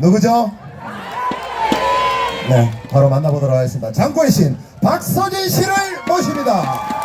누구죠? 네, 바로 만나보도록 하겠습니다. 장고의 신 박서진 씨를 모십니다.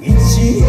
一